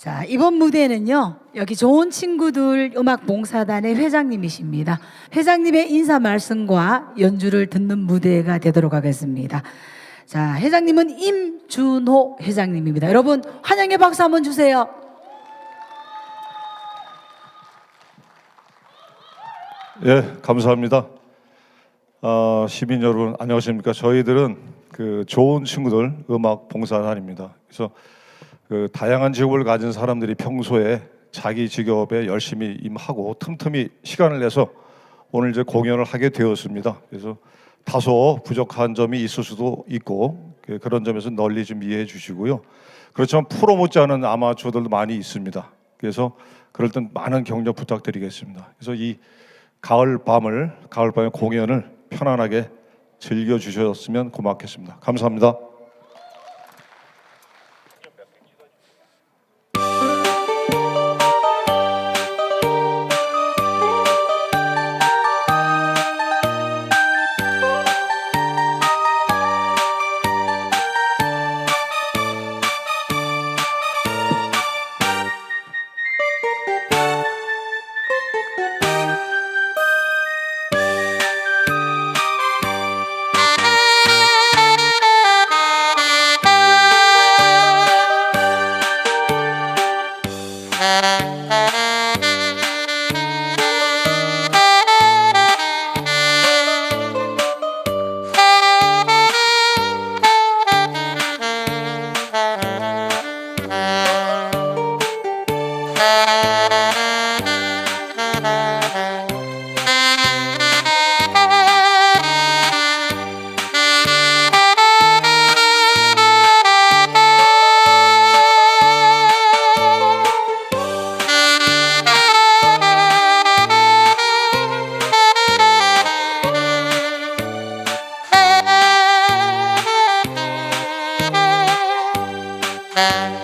자, 이번 무대는요, 여기 좋은 친구들 음악 봉사단의 회장님이십니다. 회장님의 인사 말씀과 연주를 듣는 무대가 되도록 하겠습니다. 자, 회장님은 임준호 회장님입니다. 여러분, 환영의 박수 한번 주세요. 예, 감사합니다. 아, 시민 여러분 안녕하십니까? 저희들은 그 좋은 친구들 음악 봉사단입니다. 그래서 그 다양한 직업을 가진 사람들이 평소에 자기 직업에 열심히 임하고 틈틈이 시간을 내서 오늘 이제 공연을 하게 되었습니다. 그래서 다소 부족한 점이 있을 수도 있고 그- 그런 점에서 널리 좀 이해해 주시고요. 그렇지만 프로 못지않은 아마추어들도 많이 있습니다. 그래서 그럴 땐 많은 격려 부탁드리겠습니다. 그래서 이 가을 밤을 가을 밤의 공연을 편안하게 즐겨 주셨으면 고맙겠습니다. 감사합니다. Música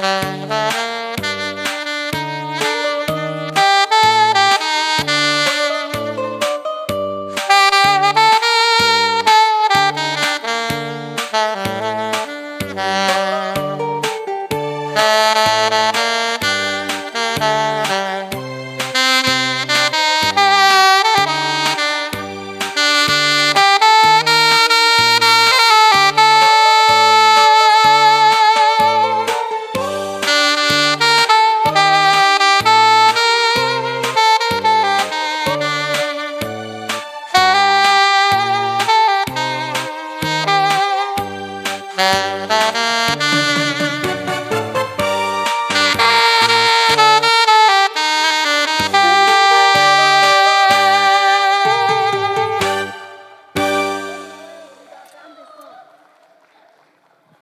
Música